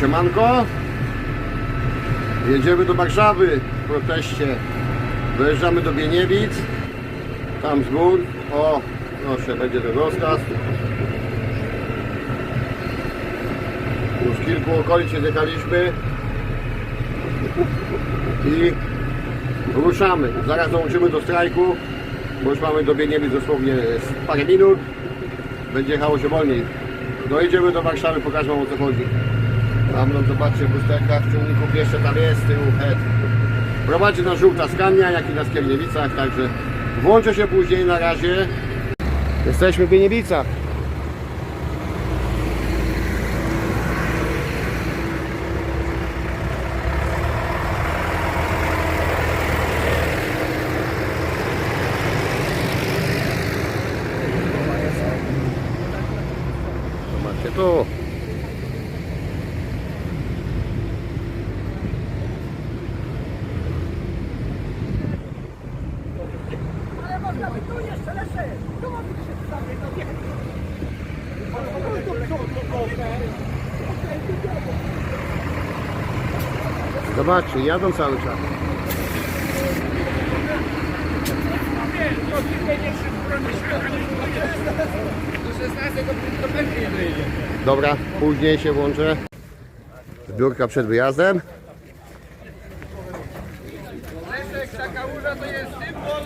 Siemanko. Jedziemy do Warszawy w proteście. Dojeżdżamy do Bieniewic. Tam z gór. O, proszę, będzie ten rozkaz. Już kilku okolic zjechaliśmy. I ruszamy. Zaraz dołączymy do strajku, bo już mamy do Bieniewic dosłownie parę minut. Będzie jechało się wolniej. Dojedziemy do Warszawy, pokażę wam o co chodzi. Tam, no zobaczcie, w lusterkach ciągników jeszcze tam jest, z tyłu head. Prowadzi nas żółta Skania, jak i na Skierniewicach, także włączę się później na razie. Jesteśmy w Bieniewicach. Zobaczcie tu. Ale można by tu jeszcze lepsze. Tu mogli się sobie dobiegać. Zobaczcie, jadą cały czas. Dobra, później się włączę. Zbiórka przed wyjazdem. Leszek, ta kałuża to jest symbol,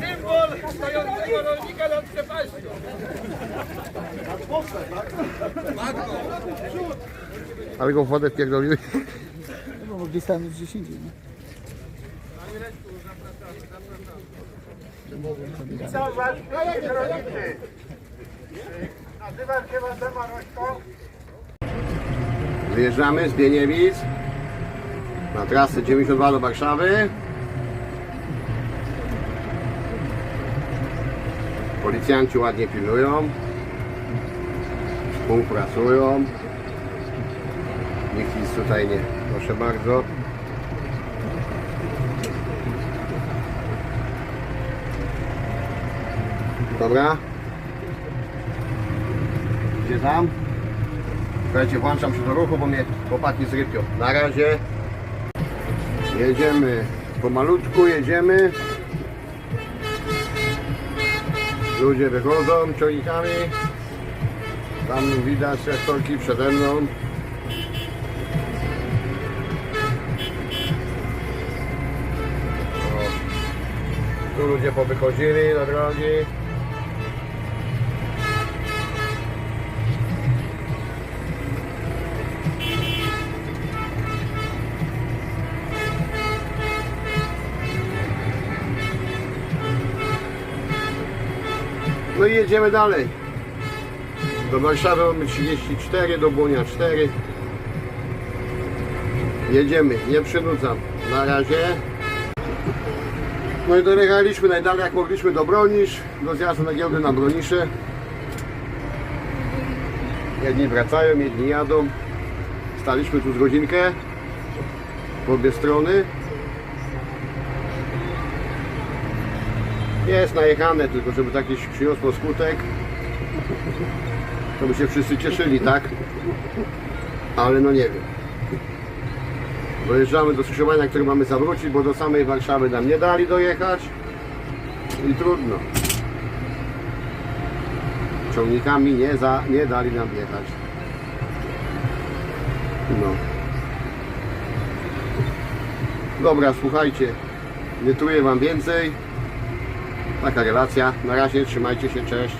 symbol stojącego rolnika nad przepaścią. Ale go w wodę wpierdoliły. No bo gdzieś tam gdzieś indziej. Nie? Co was projekt rolniczy? Nazywam się Waldemar Rośko. Wyjeżdżamy z Bieniewicz na trasę 92 do Warszawy. Policjanci ładnie pilnują, współpracują. Nikt nic tutaj nie, proszę bardzo. Dobra. Gdzie tam? Słuchajcie, włączam się do ruchu, bo mnie chłopaki zrypią. Na razie jedziemy pomalutku, jedziemy. Ludzie wychodzą ciągnikami. Tam widać traktorki przede mną. O, Tu ludzie powychodzili do drogi. No i jedziemy dalej. Do Warszawy mamy 34, do Błonia 4. Jedziemy, nie przynudzam. Na razie. No i dojechaliśmy najdalej jak mogliśmy do Bronisz, do zjazdu na giełdę na Bronisze. Jedni wracają, jedni jadą. Staliśmy tu z godzinkę w obie strony. Jest najechane, tylko żeby taki przyniosło skutek, to by się wszyscy cieszyli, tak? Ale no nie wiem. Dojeżdżamy do skrzyżowania, które mamy zawrócić, bo do samej Warszawy nam nie dali dojechać i trudno. Ciągnikami nie, za, nie dali nam jechać. No. Dobra, słuchajcie, nie truję Wam więcej. Taka relacja. Na razie trzymajcie się, cześć.